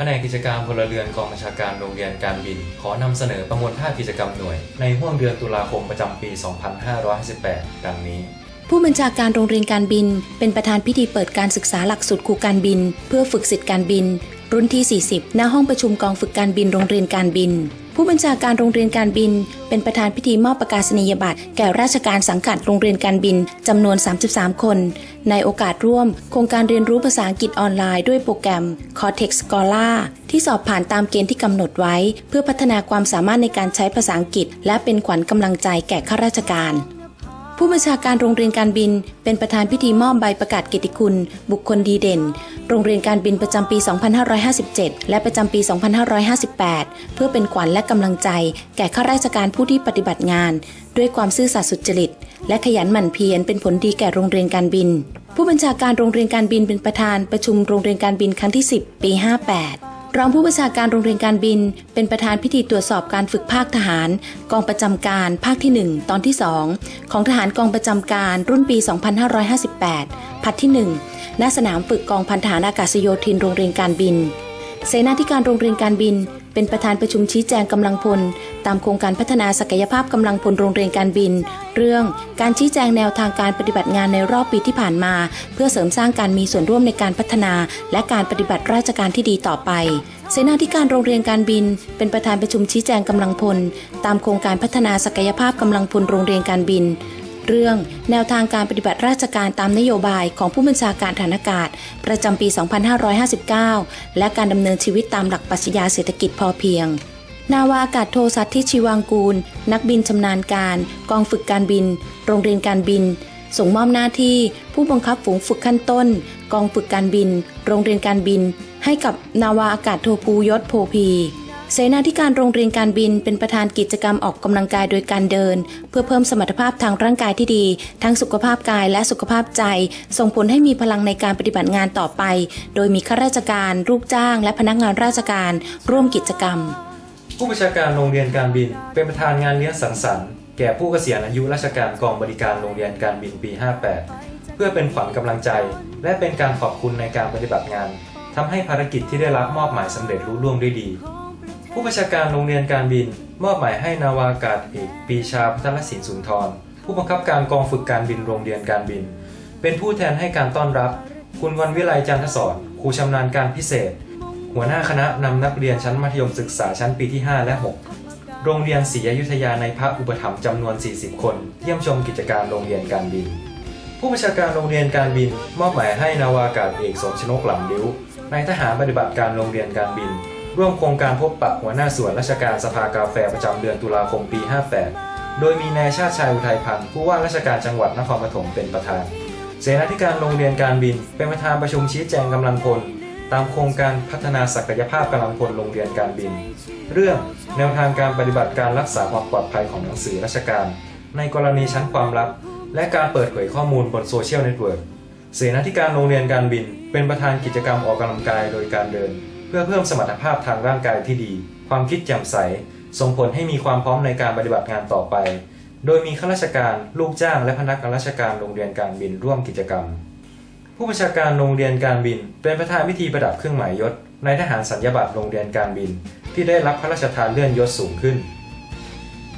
แผนกกิจการพลเรือนกองบัญชาการโรงเรียนการบิน ขอนำเสนอประมวลภาพกิจกรรมหน่วย ในห่วงเดือนตุลาคมประจำปี 2558 ดังนี้ ผู้บัญชาการโรงเรียนการบิน เป็นประธานพิธีเปิดการศึกษาหลักสูตรครูการบิน เพื่อฝึกสิทธิการบิน รุ่นที่ 40 ณห้องประชุมกองฝึกการบินโรงเรียนการบิน ผู้บัญชาการโรงเรียนการบิน เป็นประธานพิธีมอบประกาศนียบัตรแก่ราชการสังกัดโรงเรียนการบินจำนวน 33 คน ในโอกาสร่วม โครงการเรียนรู้ภาษาอังกฤษออนไลน์ด้วยโปรแกรม Cortex Scholar ที่สอบผ่านตามเกณฑ์ที่กำหนดไว้ เพื่อพัฒนาความสามารถในการใช้ภาษาอังกฤษ และเป็นขวัญกำลังใจแก่ข้าราชการ ผู้บัญชาการโรงเรียนการบิน เป็นประธานพิธีมอบใบประกาศเกียรติคุณ บุคคลดีเด่น โรงเรียนการบินประจำปี 2557 และประจำปี 2558 เพื่อเป็นขวัญและกำลังใจ แก่ข้าราชการผู้ที่ปฏิบัติงาน ด้วยความซื่อสัตย์สุจริต และขยันหมั่นเพียรเป็นผลดีแก่โรงเรียนการบิน ผู้บัญชาการโรงเรียนการบินเป็นประธานประชุมโรงเรียนการบินครั้งที่ 10 ปี 58 รองผู้บัญชาการโรงเรียนการบิน เป็นประธานพิธีตรวจสอบการฝึกภาคทหาร กองประจำการภาคที่ 1 ตอนที่ 2 ของทหารกองประจำการรุ่นปี 2558 พัดที่ 1 ณ สนามฝึกกองพันทหารอากาศโยธินโรงเรียนการบิน เสนาธิการโรงเรียนการบิน เป็นประธานประชุมชี้แจงกำลังพล ตามโครงการพัฒนาศักยภาพกำลังพลโรงเรียนการบิน เรื่องการชี้แจงแนวทางการปฏิบัติงานในรอบปีที่ผ่านมา เพื่อเสริมสร้างการมีส่วนร่วมในการพัฒนา และการปฏิบัติราชการที่ดีต่อไปเสนาธิการโรงเรียนการบิน เป็นประธานประชุมชี้แจงกำลังพล ตามโครงการพัฒนาศักยภาพกำลังพลโรงเรียนการบิน เรื่อง แนวทางการปฏิบัติราชการตามนโยบายของผู้บัญชาการฐานอากาศ ประจำปี 2559 และการดำเนินชีวิตตามหลักปรัชญาเศรษฐกิจพอเพียง นาวาอากาศโทสัตทิชิวังกูล นักบินชำนาญการ กองฝึกการบิน โรงเรียนการบิน ส่งมอบหน้าที่ ผู้บังคับฝูงฝึกขั้นต้น กองฝึกการบิน โรงเรียนการบิน ให้กับนาวาอากาศโทภูยศโพพี เสนาธิการโรงเรียนการบินเป็นประธานกิจกรรมออกกำลังกายโดยการเดิน เพื่อเพิ่มสมรรถภาพทางร่างกายที่ดี ทั้งสุขภาพกายและสุขภาพใจ ส่งผลให้มีพลังในการปฏิบัติงานต่อไป โดยมีข้าราชการลูกจ้าง และพนักงานราชการ ร่วมกิจกรรม ผู้บัญชาการโรงเรียนการบิน เป็นประธานงานเลี้ยงสังสรรค์แก่ผู้เกษียณอายุราชการกองบริการโรงเรียนการบินปี 58 เพื่อเป็นขวัญกำลังใจ และเป็นการขอบคุณในการปฏิบัติงานทำให้ภารกิจที่ได้รับมอบหมายสำเร็จรุ่ล่วงด้วยดี ผู้บัญชาการโรงเรียนการบิน มอบหมายให้นาวากาศเอกปีชาพัทรศิลป์สุนทร ผู้บังคับการกองฝึกการบินโรงเรียนการบิน เป็นผู้แทนให้การต้อนรับ คุณวันวิไลจันทศรครูชำนาญการพิเศษ หัวหน้าคณะนำนักเรียนชั้นมัธยมศึกษาชั้นปีที่ 5 และ 6 โรงเรียนศรีอยุธยาในพระอุปถัมภ์จำนวน 40 คน เยี่ยมชมกิจการโรงเรียนการบิน ผู้บัญชาการโรงเรียนการบิน มอบหมายให้นาวากาศเอกสมชนกหลำลิ้วนายทหารปฏิบัติการโรงเรียนการบิน ร่วมโครงการพบปะหัวหน้าส่วนราชการสภากาแฟประจำเดือนตุลาคมปี 58 โดยมีนายชาติชายอุทัยพันธ์ผู้ว่าราชการจังหวัดนครปฐมเป็นประธาน เสนาธิการโรงเรียนการบิน เป็นประธานประชุมชี้แจงกำลังพล ตามโครงการพัฒนาศักยภาพกำลังพลโรงเรียนการบิน เรื่องแนวทางการปฏิบัติการรักษาความปลอดภัยของหนังสือราชการ ในกรณีชั้นความลับ และการเปิดเผยข้อมูลบนโซเชียลเน็ตเวิร์กเสนาธิการโรงเรียนการบิน เป็นประธานกิจกรรมออกกำลังกายโดยการเดิน เพื่อเพิ่มสมรรถภาพทางร่างกายที่ดี ความคิดแจ่มใส ส่งผลให้มีความพร้อมในการปฏิบัติงานต่อไป โดยมีข้าราชการ ลูกจ้าง และพนักงานราชการโรงเรียนการบินร่วมกิจกรรม ผู้บัญชาการโรงเรียนการบิน เป็นประธานพิธีประดับเครื่องหมายยศในทหารสัญญาบัตรโรงเรียนการบิน ที่ได้รับพระราชทานเลื่อนยศสูงขึ้น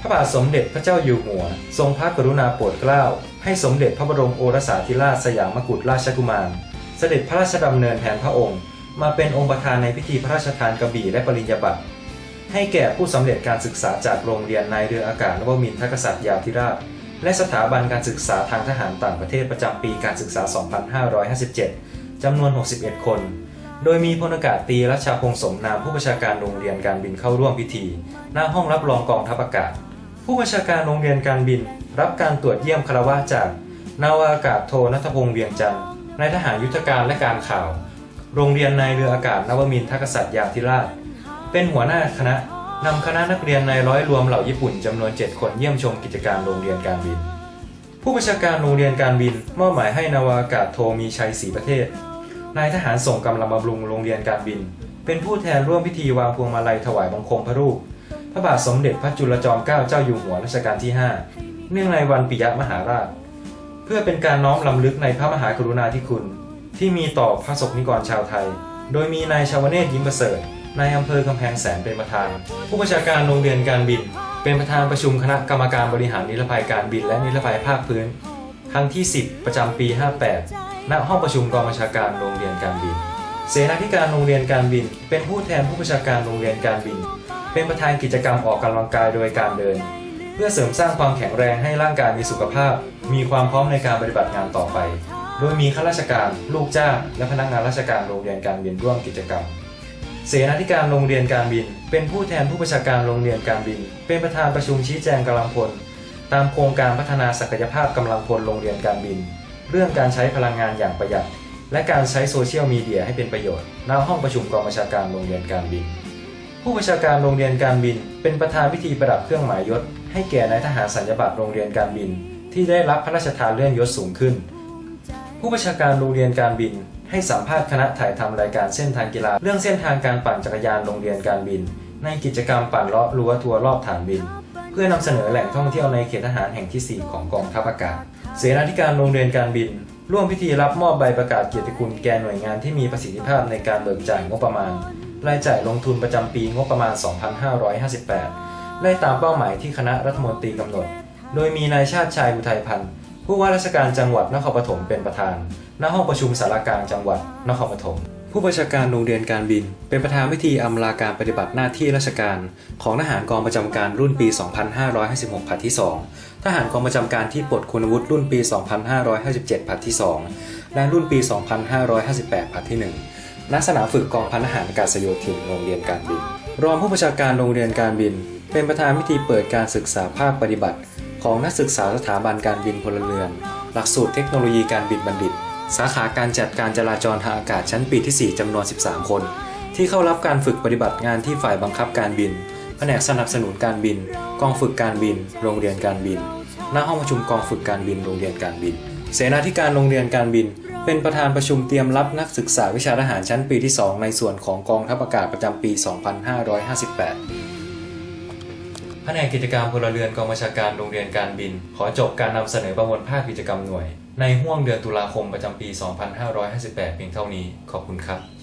พระบาทสมเด็จพระเจ้าอยู่หัว ทรงพระกรุณาโปรดเกล้า ให้สมเด็จพระบรมโอรสาธิราชสยามกุฎราชกุมาร เสด็จพระราชดำเนินแทนพระองค์ มาเป็นองค์ประธานในพิธีพระราชทานกระบี่และปริญญาบัตรให้แก่ผู้สำเร็จการศึกษาจากโรงเรียนนายเรืออากาศนวมินทรกษัตริยาธิราช และสถาบันการศึกษาทางทหารต่างประเทศประจำปีการศึกษา 2557 จำนวน 61 คน โดยมีพลอากาศตรีรัชาพงษ์สมนามผู้บัญชาการโรงเรียนการบินเข้าร่วมพิธีณห้องรับรองกองทัพอากาศ ผู้บัญชาการโรงเรียนการบิน รับการตรวจเยี่ยมคารวะจากนาวาอากาศโทนัทพงษ์เวียงจันทร์นายทหารยุทธการและการข่าว โรงเรียนนายเรืออากาศนวมินทกษัตริยาธิราช เป็นหัวหน้าคณะนำคณะนักเรียนในร้อยรวมเหล่าญี่ปุ่นจำนวน 7 คนเยี่ยมชมกิจการโรงเรียนการบิน ผู้บัญชาการโรงเรียนการบินมอบหมายให้นาวาอากาศโทมีชัยศรีประเทศนายทหารส่งกำลังบำรุงโรงเรียนการบิน เป็นผู้แทนร่วมพิธีวางพวงมาลัยถวายบังคมพระรูป พระบาทสมเด็จพระจุลจอมเกล้าเจ้าอยู่หัวรัชกาลที่ 5 เนื่องในวันปิยมหาราช เพื่อเป็นการน้อมลำลึกในพระมหากรุณาธิคุณ ที่มีต่อพระสงฆ์นิกรชาวไทย โดยมีนายชาวเนศยิ้มประเสริฐนายอำเภอกำแพงแสนเป็นประธาน ผู้บัญชาการโรงเรียนการบิน เป็นประธานประชุมคณะกรรมการบริหารนิรภัยการบินและนิรภัยภาคพื้น ครั้งที่ 10 ประจำปี 58 ณ ห้องประชุมกองบัญชาการโรงเรียนการบิน เสนาธิการโรงเรียนการบิน เป็นผู้แทนผู้บัญชาการโรงเรียนการบิน เป็นประธานกิจกรรมออกกำลังกายโดยการเดิน เพื่อเสริมสร้างความแข็งแรงให้ร่างกายมีสุขภาพ มีความพร้อมในการปฏิบัติงานต่อไป โดยมีข้าราชการลูกจ้างและพนักงานราชการโรงเรียนการบินร่วมกิจกรรม เสนาธิการโรงเรียนการบิน เป็นผู้แทนผู้บัญชาการโรงเรียนการบิน เป็นประธานประชุมชี้แจงกำลังพล ตามโครงการพัฒนาศักยภาพกำลังพลโรงเรียนการบิน เรื่องการใช้พลังงานอย่างประหยัด และการใช้โซเชียลมีเดียให้เป็นประโยชน์ณห้องประชุมกองบัญชาการโรงเรียนการบิน ผู้บัญชาการโรงเรียนการบิน เป็นประธานพิธีประดับเครื่องหมายยศ ให้แก่นายทหารสัญญาบัตรโรงเรียนการบิน ที่ได้รับพระราชทานเลื่อนยศสูงขึ้น ผู้บัญชาการโรงเรียนการบิน ให้สัมภาษณ์คณะถ่ายทำรายการเส้นทางกีฬา เรื่องเส้นทางการปั่นจักรยานโรงเรียนการบิน ในกิจกรรมปั่นเลาะรั้วทัวร์รอบฐานบิน เพื่อนำเสนอแหล่งท่องเที่ยวในเขตทหารแห่งที่ 4 ของกองทัพอากาศ เสนาธิการโรงเรียนการบิน ร่วมพิธีรับมอบใบประกาศเกียรติคุณแก่หน่วยงานที่มีประสิทธิภาพในการเบิกจ่ายงบประมาณ รายจ่ายลงทุนประจำปีงบประมาณ 2558 ได้ตามเป้าหมายที่คณะรัฐมนตรีกำหนด โดยมีนายชาติชายอุทัยพันธ์ ผู้ว่าราชการจังหวัดนครปฐมเป็นประธาน ณ ห้องประชุมสารกลางจังหวัดนครปฐม ผู้บัญชาการโรงเรียนการบิน เป็นประธานพิธีอำลาการปฏิบัติหน้าที่ราชการ ของทหารกองประจำการรุ่นปี 2556ผัดที่ 2 ทหารกองประจำการที่ปลดคุณวุฒิรุ่นปี 2557ผัดที่ 2 และรุ่นปี 2558ผัดที่ 1 ณ สนามฝึกกองพันทหารอากาศโยธินโรงเรียนการบิน รองผู้บัญชาการโรงเรียนการบิน เป็นประธานพิธีเปิดการศึกษาภาคปฏิบัติ ของนักศึกษาสถาบันการบินพลเรือน หลักสูตรเทคโนโลยีการบินบัณฑิต สาขาการจัดการจราจรทางอากาศชั้นปีที่ 4 จำนวน 13 คน ที่เข้ารับการฝึกปฏิบัติงานที่ฝ่ายบังคับการบิน แผนกสนับสนุนการบิน กองฝึกการบิน โรงเรียนการบินณห้องประชุมกองฝึกการบิน โรงเรียนการบิน เสนาธิการโรงเรียนการบิน เป็นประธานประชุมเตรียมรับนักศึกษาวิชาทหารชั้นปีที่ 2 ในส่วนของกองทัพอากาศประจำปี 2558 แผนกกิจกรรมพลเรือนกองบัญชาการโรงเรียนการบิน ขอจบการนำเสนอประมวลภาพกิจกรรมหน่วย ในห้วงเดือนตุลาคมประจำปี 2558 เพียงเท่านี้ ขอบคุณครับ